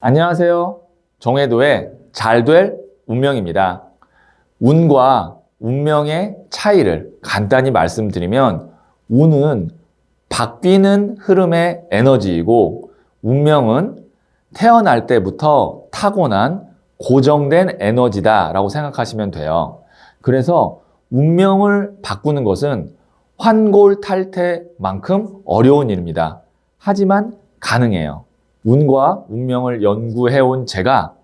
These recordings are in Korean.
안녕하세요. 정해도의 잘 될 운명입니다. 운과 운명의 차이를 간단히 말씀드리면 운은 바뀌는 흐름의 에너지이고 운명은 태어날 때부터 타고난 고정된 에너지다라고 생각하시면 돼요. 그래서 운명을 바꾸는 것은 환골탈태만큼 어려운 일입니다. 하지만 가능해요. 운과 운명을 연구해온 제가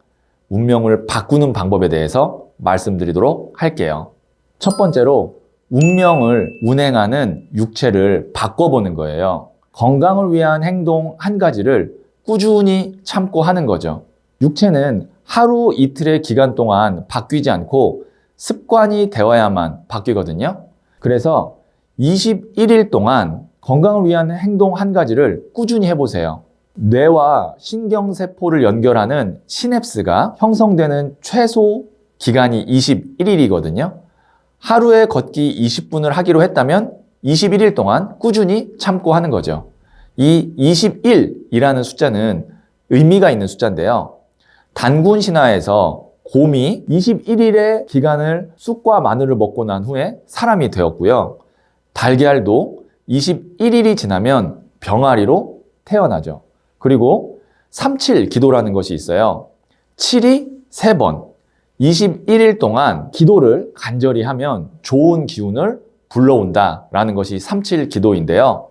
운명을 바꾸는 방법에 대해서 말씀드리도록 할게요. 첫 번째로 운명을 운행하는 육체를 바꿔보는 거예요. 건강을 위한 행동 한 가지를 꾸준히 참고 하는 거죠. 육체는 하루 이틀의 기간 동안 바뀌지 않고 습관이 되어야만 바뀌거든요. 그래서 21일 동안 건강을 위한 행동 한 가지를 꾸준히 해보세요. 뇌와 신경세포를 연결하는 시냅스가 형성되는 최소 기간이 21일이거든요. 하루에 걷기 20분을 하기로 했다면 21일 동안 꾸준히 참고 하는 거죠. 이 21이라는 숫자는 의미가 있는 숫자인데요. 단군 신화에서 곰이 21일의 기간을 쑥과 마늘을 먹고 난 후에 사람이 되었고요. 달걀도 21일이 지나면 병아리로 태어나죠. 그리고 37 기도라는 것이 있어요. 7이 3번. 21일 동안 기도를 간절히 하면 좋은 기운을 불러온다라는 것이 37 기도인데요.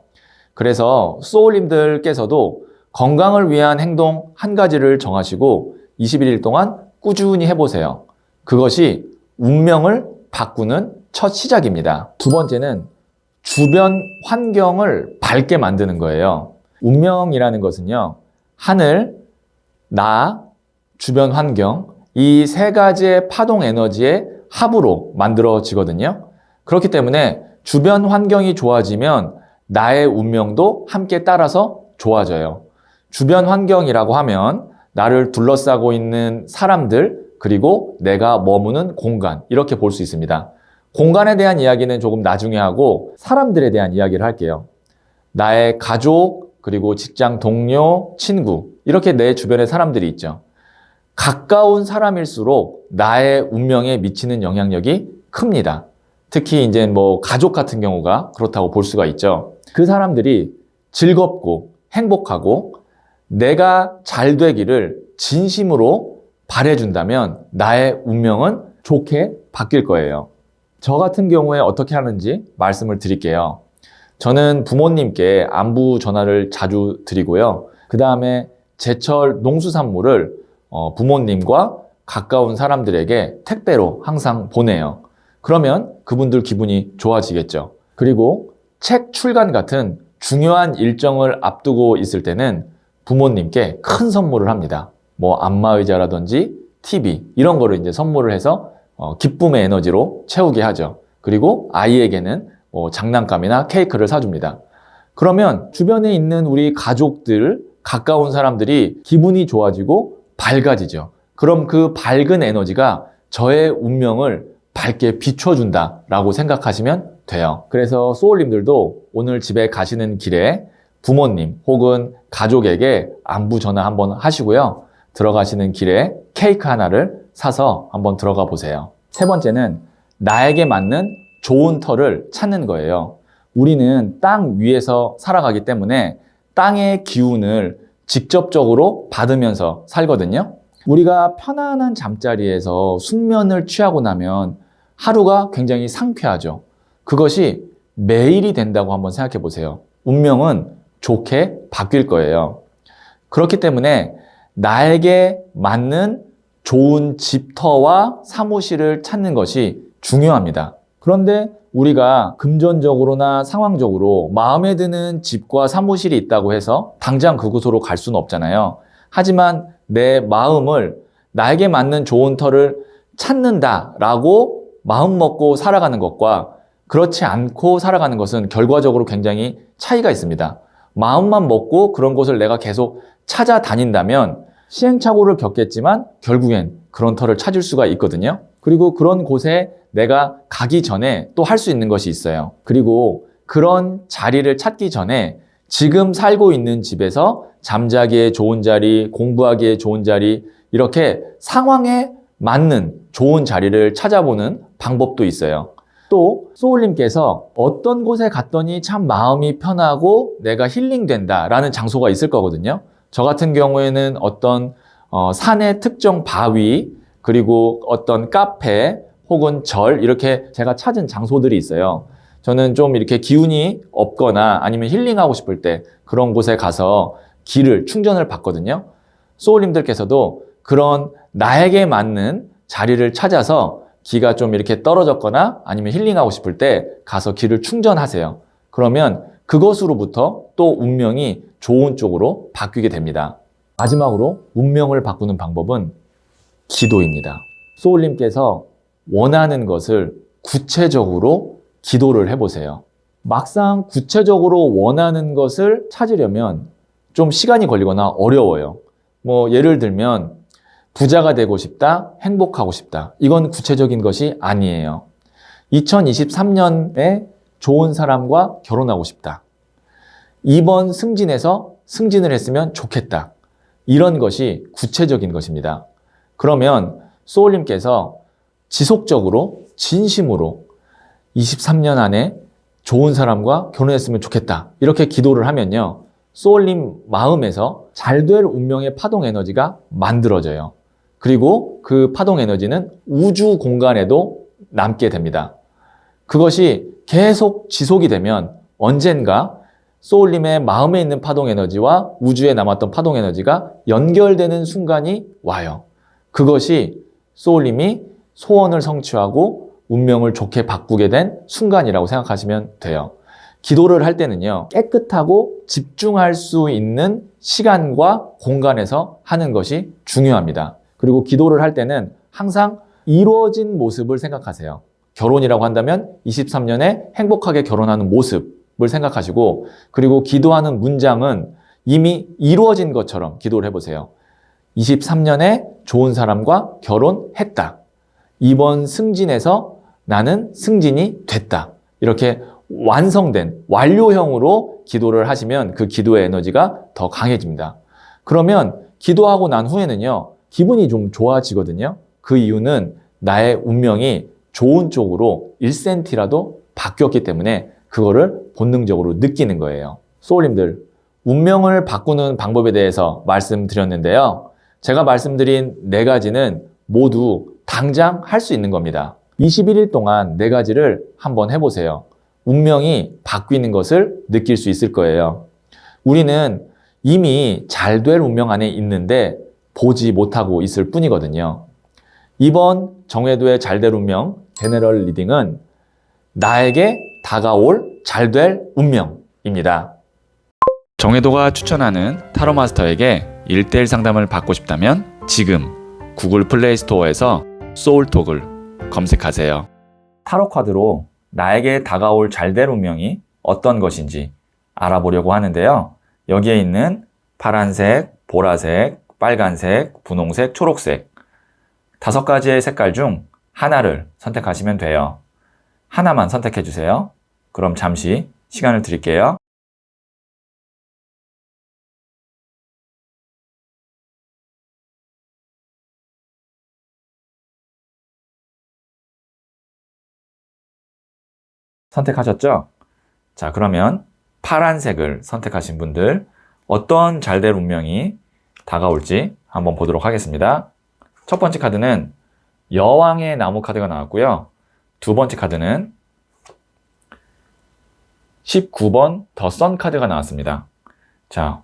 그래서 소울님들께서도 건강을 위한 행동 한 가지를 정하시고 21일 동안 꾸준히 해보세요. 그것이 운명을 바꾸는 첫 시작입니다. 두 번째는 주변 환경을 밝게 만드는 거예요. 운명이라는 것은요, 하늘, 나, 주변 환경, 이 세 가지의 파동 에너지의 합으로 만들어지거든요. 그렇기 때문에 주변 환경이 좋아지면 나의 운명도 함께 따라서 좋아져요. 주변 환경이라고 하면 나를 둘러싸고 있는 사람들, 그리고 내가 머무는 공간, 이렇게 볼 수 있습니다. 공간에 대한 이야기는 조금 나중에 하고 사람들에 대한 이야기를 할게요. 나의 가족, 그리고 직장 동료, 친구, 이렇게 내 주변에 사람들이 있죠. 가까운 사람일수록 나의 운명에 미치는 영향력이 큽니다. 특히 이제 뭐 가족 같은 경우가 그렇다고 볼 수가 있죠. 그 사람들이 즐겁고 행복하고 내가 잘 되기를 진심으로 바래준다면 나의 운명은 좋게 바뀔 거예요. 저 같은 경우에 어떻게 하는지 말씀을 드릴게요. 저는 부모님께 안부 전화를 자주 드리고요. 그 다음에 제철 농수산물을 어, 부모님과 가까운 사람들에게 택배로 항상 보내요. 그러면 그분들 기분이 좋아지겠죠. 그리고 책 출간 같은 중요한 일정을 앞두고 있을 때는 부모님께 큰 선물을 합니다. 뭐 안마의자라든지 TV 이런 거를 이제 선물을 해서 어, 기쁨의 에너지로 채우게 하죠. 그리고 아이에게는 뭐 장난감이나 케이크를 사줍니다. 그러면 주변에 있는 우리 가족들, 가까운 사람들이 기분이 좋아지고 밝아지죠. 그럼 그 밝은 에너지가 저의 운명을 밝게 비춰준다라고 생각하시면 돼요. 그래서 소울님들도 오늘 집에 가시는 길에 부모님 혹은 가족에게 안부 전화 한번 하시고요. 들어가시는 길에 케이크 하나를 사서 한번 들어가 보세요. 세 번째는 나에게 맞는 좋은 터를 찾는 거예요. 우리는 땅 위에서 살아가기 때문에 땅의 기운을 직접적으로 받으면서 살거든요. 우리가 편안한 잠자리에서 숙면을 취하고 나면 하루가 굉장히 상쾌하죠. 그것이 매일이 된다고 한번 생각해 보세요. 운명은 좋게 바뀔 거예요. 그렇기 때문에 나에게 맞는 좋은 집터와 사무실을 찾는 것이 중요합니다. 그런데 우리가 금전적으로나 상황적으로 마음에 드는 집과 사무실이 있다고 해서 당장 그곳으로 갈 수는 없잖아요. 하지만 내 마음을 나에게 맞는 좋은 터를 찾는다라고 마음 먹고 살아가는 것과 그렇지 않고 살아가는 것은 결과적으로 굉장히 차이가 있습니다. 마음만 먹고 그런 곳을 내가 계속 찾아다닌다면 시행착오를 겪겠지만 결국엔 그런 터를 찾을 수가 있거든요. 그리고 그런 곳에 내가 가기 전에 또 할 수 있는 것이 있어요. 그리고 그런 자리를 찾기 전에 지금 살고 있는 집에서 잠자기에 좋은 자리, 공부하기에 좋은 자리, 이렇게 상황에 맞는 좋은 자리를 찾아보는 방법도 있어요. 또 소울님께서 어떤 곳에 갔더니 참 마음이 편하고 내가 힐링된다라는 장소가 있을 거거든요. 저 같은 경우에는 어떤 어, 산의 특정 바위 그리고 어떤 카페 혹은 절 이렇게 제가 찾은 장소들이 있어요. 저는 좀 이렇게 기운이 없거나 아니면 힐링하고 싶을 때 그런 곳에 가서 기를 충전을 받거든요. 소울님들께서도 그런 나에게 맞는 자리를 찾아서 기가 좀 이렇게 떨어졌거나 아니면 힐링하고 싶을 때 가서 기를 충전하세요. 그러면 그것으로부터 또 운명이 좋은 쪽으로 바뀌게 됩니다. 마지막으로 운명을 바꾸는 방법은 기도입니다. 소울님께서 원하는 것을 구체적으로 기도를 해보세요. 막상 구체적으로 원하는 것을 찾으려면 좀 시간이 걸리거나 어려워요. 뭐 예를 들면 부자가 되고 싶다, 행복하고 싶다. 이건 구체적인 것이 아니에요. 2023년에 좋은 사람과 결혼하고 싶다. 이번 승진에서 승진을 했으면 좋겠다. 이런 것이 구체적인 것입니다. 그러면 소울님께서 지속적으로 진심으로 23년 안에 좋은 사람과 결혼했으면 좋겠다. 이렇게 기도를 하면요. 소울님 마음에서 잘 될 운명의 파동 에너지가 만들어져요. 그리고 그 파동 에너지는 우주 공간에도 남게 됩니다. 그것이 계속 지속이 되면 언젠가 소울님의 마음에 있는 파동 에너지와 우주에 남았던 파동 에너지가 연결되는 순간이 와요. 그것이 소울님이 소원을 성취하고 운명을 좋게 바꾸게 된 순간이라고 생각하시면 돼요. 기도를 할 때는요, 깨끗하고 집중할 수 있는 시간과 공간에서 하는 것이 중요합니다. 그리고 기도를 할 때는 항상 이루어진 모습을 생각하세요. 결혼이라고 한다면 23년에 행복하게 결혼하는 모습을 생각하시고, 그리고 기도하는 문장은 이미 이루어진 것처럼 기도를 해보세요. 23년에 좋은 사람과 결혼했다. 이번 승진에서 나는 승진이 됐다. 이렇게 완성된 완료형으로 기도를 하시면 그 기도의 에너지가 더 강해집니다. 그러면 기도하고 난 후에는요, 기분이 좀 좋아지거든요. 그 이유는 나의 운명이 좋은 쪽으로 1cm라도 바뀌었기 때문에 그거를 본능적으로 느끼는 거예요. 소울님들, 운명을 바꾸는 방법에 대해서 말씀드렸는데요. 제가 말씀드린 네 가지는 모두 당장 할 수 있는 겁니다. 21일 동안 네 가지를 한번 해보세요. 운명이 바뀌는 것을 느낄 수 있을 거예요. 우리는 이미 잘 될 운명 안에 있는데 보지 못하고 있을 뿐이거든요. 이번 정회도의 잘 될 운명 제네럴 리딩은 나에게 다가올 잘 될 운명입니다. 정회도가 추천하는 타로 마스터에게 1대1 상담을 받고 싶다면 지금 구글 플레이 스토어에서 소울톡을 검색하세요. 타로 카드로 나에게 다가올 잘될 운명이 어떤 것인지 알아보려고 하는데요. 여기에 있는 파란색, 보라색, 빨간색, 분홍색, 초록색 다섯 가지의 색깔 중 하나를 선택하시면 돼요. 하나만 선택해 주세요. 그럼 잠시 시간을 드릴게요. 선택하셨죠? 자, 그러면 파란색을 선택하신 분들 어떤 잘될 운명이 다가올지 한번 보도록 하겠습니다. 첫 번째 카드는 여왕의 나무 카드가 나왔고요. 두 번째 카드는 19번 더선 카드가 나왔습니다. 자,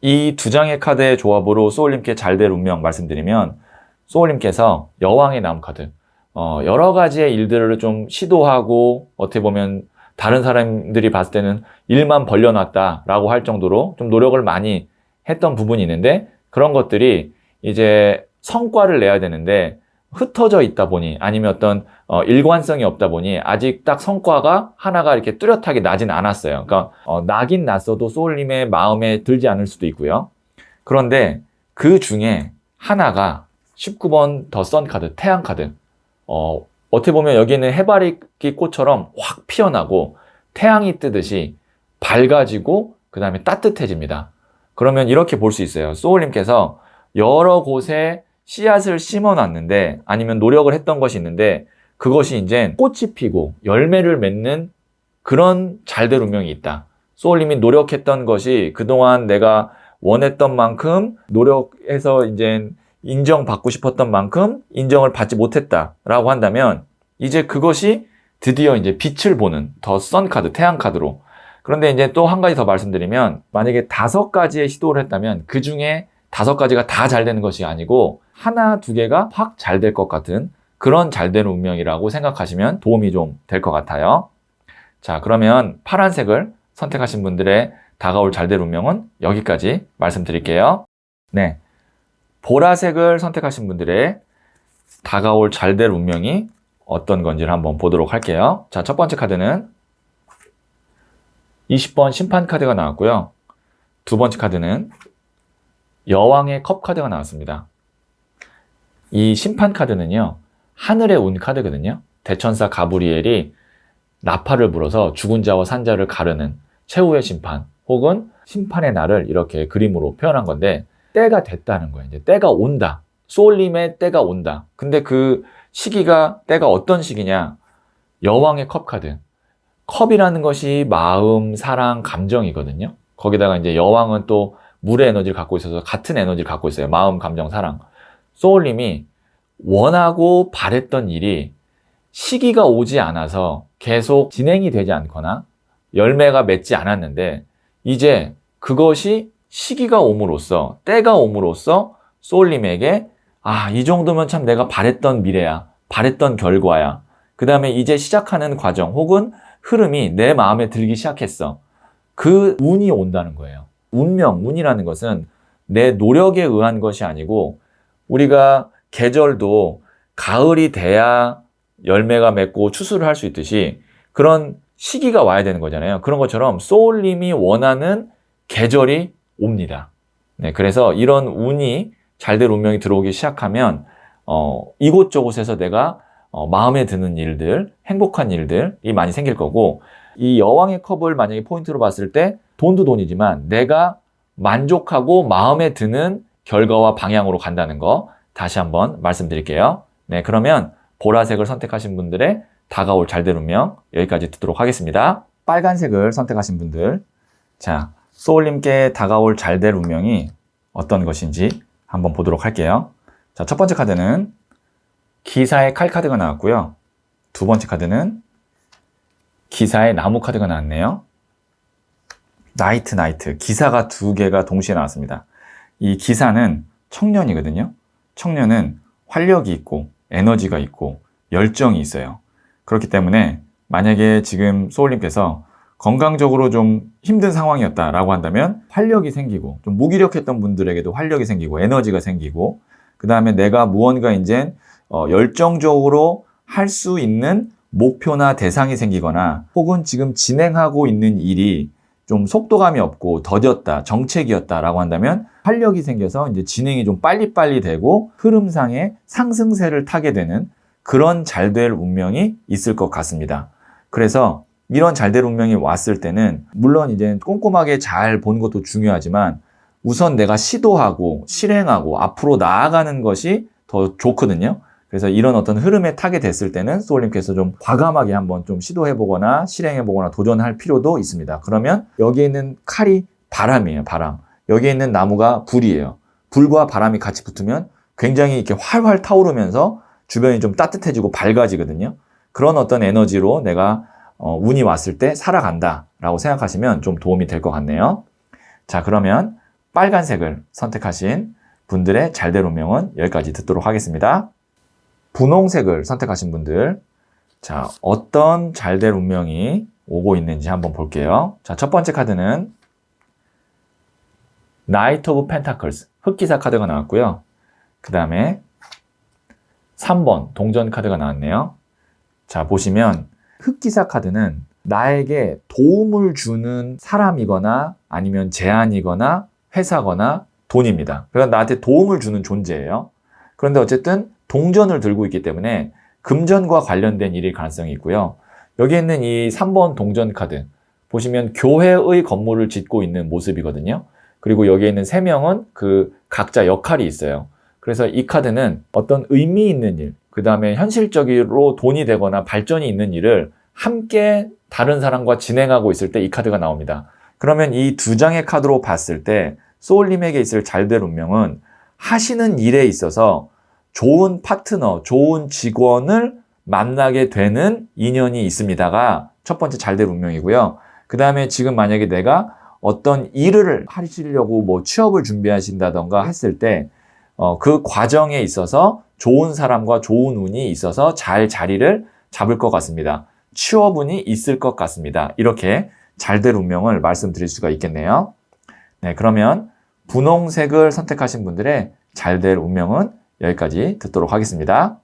이 두 장의 카드의 조합으로 소울님께 잘될 운명 말씀드리면 소울님께서 여왕의 나무 카드 어, 여러 가지의 일들을 좀 시도하고 어떻게 보면 다른 사람들이 봤을 때는 일만 벌려놨다라고 할 정도로 좀 노력을 많이 했던 부분이 있는데 그런 것들이 이제 성과를 내야 되는데 흩어져 있다 보니 아니면 어떤 어, 일관성이 없다 보니 아직 딱 성과가 하나가 이렇게 뚜렷하게 나진 않았어요. 그러니까 어, 나긴 났어도 소울님의 마음에 들지 않을 수도 있고요. 그런데 그 중에 하나가 19번 더선 카드, 태양 카드. 어, 어떻게 보면 여기는 해바라기 꽃처럼 확 피어나고 태양이 뜨듯이 밝아지고 그 다음에 따뜻해집니다. 그러면 이렇게 볼 수 있어요. 소울님께서 여러 곳에 씨앗을 심어 놨는데 아니면 노력을 했던 것이 있는데 그것이 이제 꽃이 피고 열매를 맺는 그런 잘될 운명이 있다. 소울님이 노력했던 것이 그동안 내가 원했던 만큼 노력해서 이제 인정받고 싶었던 만큼 인정을 받지 못했다라고 한다면 이제 그것이 드디어 이제 빛을 보는 더 선 카드, 태양 카드로. 그런데 이제 또 한 가지 더 말씀드리면 만약에 다섯 가지의 시도를 했다면 그 중에 다섯 가지가 다 잘 되는 것이 아니고 하나, 두 개가 확 잘 될 것 같은 그런 잘 되는 운명이라고 생각하시면 도움이 좀 될 것 같아요. 자, 그러면 파란색을 선택하신 분들의 다가올 잘 될 운명은 여기까지 말씀드릴게요. 네. 보라색을 선택하신 분들의 다가올 잘 될 운명이 어떤 건지를 한번 보도록 할게요. 자, 첫 번째 카드는 20번 심판 카드가 나왔고요. 두 번째 카드는 여왕의 컵 카드가 나왔습니다. 이 심판 카드는요, 하늘의 운 카드거든요. 대천사 가브리엘이 나팔을 불어서 죽은 자와 산 자를 가르는 최후의 심판 혹은 심판의 날을 이렇게 그림으로 표현한 건데 때가 됐다는 거예요. 이제 때가 온다. 소울림의 때가 온다. 근데 그 시기가 때가 어떤 시기냐? 여왕의 컵 카드. 컵이라는 것이 마음, 사랑, 감정이거든요. 거기다가 이제 여왕은 또 물의 에너지를 갖고 있어서 같은 에너지를 갖고 있어요. 마음, 감정, 사랑. 소울님이 원하고 바랬던 일이 시기가 오지 않아서 계속 진행이 되지 않거나 열매가 맺지 않았는데 이제 그것이 시기가 옴으로써 때가 옴으로써 소울님에게 아, 이 정도면 참 내가 바랬던 미래야. 바랬던 결과야. 그 다음에 이제 시작하는 과정 혹은 흐름이 내 마음에 들기 시작했어. 그 운이 온다는 거예요. 운명, 운이라는 것은 내 노력에 의한 것이 아니고 우리가 계절도 가을이 돼야 열매가 맺고 추수를 할 수 있듯이 그런 시기가 와야 되는 거잖아요. 그런 것처럼 소울님이 원하는 계절이 옵니다. 네, 그래서 이런 운이 잘 될 운명이 들어오기 시작하면 어, 이곳저곳에서 내가 어, 마음에 드는 일들, 행복한 일들이 많이 생길 거고 이 여왕의 컵을 만약에 포인트로 봤을 때 돈도 돈이지만 내가 만족하고 마음에 드는 결과와 방향으로 간다는 거 다시 한번 말씀드릴게요. 네, 그러면 보라색을 선택하신 분들의 다가올 잘될 운명 여기까지 듣도록 하겠습니다. 빨간색을 선택하신 분들 자, 소울님께 다가올 잘 될 운명이 어떤 것인지 한번 보도록 할게요. 자, 첫 번째 카드는 기사의 칼 카드가 나왔고요. 두 번째 카드는 기사의 나무 카드가 나왔네요. 나이트 나이트 기사가 두 개가 동시에 나왔습니다. 이 기사는 청년이거든요. 청년은 활력이 있고 에너지가 있고 열정이 있어요. 그렇기 때문에 만약에 지금 소울님께서 건강적으로 좀 힘든 상황이었다라고 한다면 활력이 생기고 좀 무기력했던 분들에게도 활력이 생기고 에너지가 생기고 그 다음에 내가 무언가 이제 어, 열정적으로 할 수 있는 목표나 대상이 생기거나 혹은 지금 진행하고 있는 일이 좀 속도감이 없고 더뎠다, 정책이었다라고 한다면 활력이 생겨서 이제 진행이 좀 빨리빨리 되고 흐름상의 상승세를 타게 되는 그런 잘 될 운명이 있을 것 같습니다. 그래서 이런 잘될 운명이 왔을 때는 물론 이제 꼼꼼하게 잘본 것도 중요하지만 우선 내가 시도하고 실행하고 앞으로 나아가는 것이 더 좋거든요. 그래서 이런 어떤 흐름에 타게 됐을 때는 소울님께서 좀 과감하게 한번 좀 시도해보거나 실행해보거나 도전할 필요도 있습니다. 그러면 여기에 있는 칼이 바람이에요, 바람. 여기에 있는 나무가 불이에요. 불과 바람이 같이 붙으면 굉장히 이렇게 활활 타오르면서 주변이 좀 따뜻해지고 밝아지거든요. 그런 어떤 에너지로 내가 어, 운이 왔을 때 살아간다 라고 생각하시면 좀 도움이 될 것 같네요. 자, 그러면 빨간색을 선택하신 분들의 잘될 운명은 여기까지 듣도록 하겠습니다. 분홍색을 선택하신 분들, 자, 어떤 잘될 운명이 오고 있는지 한번 볼게요. 자, 첫 번째 카드는 나이트 오브 펜타클스, 흑기사 카드가 나왔고요. 그 다음에 3번 동전 카드가 나왔네요. 자, 보시면 흑기사 카드는 나에게 도움을 주는 사람이거나 아니면 제안이거나 회사거나 돈입니다. 그래서 나한테 도움을 주는 존재예요. 그런데 어쨌든 동전을 들고 있기 때문에 금전과 관련된 일일 가능성이 있고요. 여기 있는 이 3번 동전 카드 보시면 교회의 건물을 짓고 있는 모습이거든요. 그리고 여기에 있는 세 명은 그 각자 역할이 있어요. 그래서 이 카드는 어떤 의미 있는 일, 그 다음에 현실적으로 돈이 되거나 발전이 있는 일을 함께 다른 사람과 진행하고 있을 때 이 카드가 나옵니다. 그러면 이 두 장의 카드로 봤을 때 소울님에게 있을 잘될 운명은 하시는 일에 있어서 좋은 파트너, 좋은 직원을 만나게 되는 인연이 있습니다가 첫 번째 잘될 운명이고요. 그 다음에 지금 만약에 내가 어떤 일을 하시려고 뭐 취업을 준비하신다던가 했을 때, 어, 그 과정에 있어서 좋은 사람과 좋은 운이 있어서 잘 자리를 잡을 것 같습니다. 취업운이 있을 것 같습니다. 이렇게 잘 될 운명을 말씀드릴 수가 있겠네요. 네, 그러면 분홍색을 선택하신 분들의 잘 될 운명은 여기까지 듣도록 하겠습니다.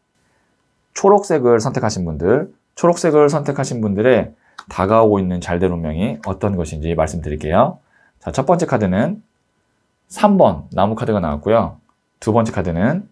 초록색을 선택하신 분들, 초록색을 선택하신 분들의 다가오고 있는 잘 될 운명이 어떤 것인지 말씀드릴게요. 자, 첫 번째 카드는 3번 나무 카드가 나왔고요. 두 번째 카드는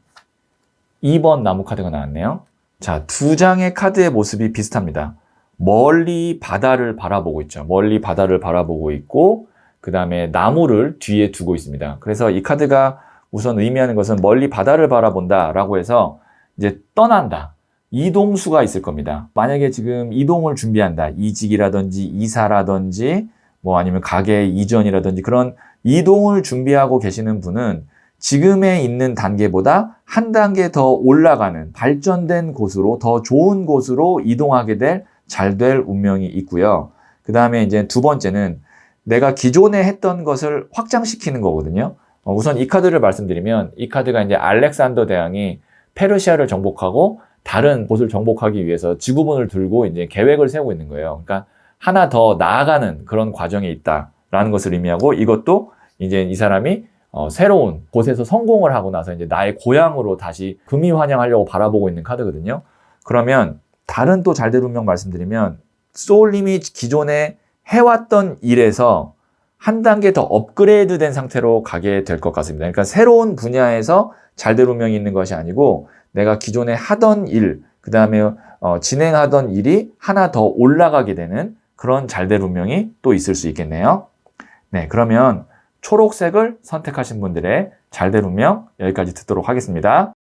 2번 나무 카드가 나왔네요. 자, 두 장의 카드의 모습이 비슷합니다. 멀리 바다를 바라보고 있죠. 멀리 바다를 바라보고 있고, 그 다음에 나무를 뒤에 두고 있습니다. 그래서 이 카드가 우선 의미하는 것은 멀리 바다를 바라본다 라고 해서 이제 떠난다. 이동수가 있을 겁니다. 만약에 지금 이동을 준비한다. 이직이라든지 이사라든지 뭐 아니면 가게 이전이라든지 그런 이동을 준비하고 계시는 분은 지금에 있는 단계보다 한 단계 더 올라가는 발전된 곳으로 더 좋은 곳으로 이동하게 될 잘 될 운명이 있고요. 그 다음에 이제 두 번째는 내가 기존에 했던 것을 확장시키는 거거든요. 어, 우선 이 카드를 말씀드리면 이 카드가 이제 알렉산더 대왕이 페르시아를 정복하고 다른 곳을 정복하기 위해서 지구본을 들고 이제 계획을 세우고 있는 거예요. 그러니까 하나 더 나아가는 그런 과정에 있다라는 것을 의미하고 이것도 이제 이 사람이 어, 새로운 곳에서 성공을 하고 나서 이제 나의 고향으로 다시 금이 환영하려고 바라보고 있는 카드거든요. 그러면 다른 또 잘될 운명 말씀드리면 소울님이 기존에 해왔던 일에서 한 단계 더 업그레이드 된 상태로 가게 될 것 같습니다. 그러니까 새로운 분야에서 잘될 운명이 있는 것이 아니고 내가 기존에 하던 일, 그 다음에 어, 진행하던 일이 하나 더 올라가게 되는 그런 잘될 운명이 또 있을 수 있겠네요. 네, 그러면 초록색을 선택하신 분들의 잘될 운명 여기까지 듣도록 하겠습니다.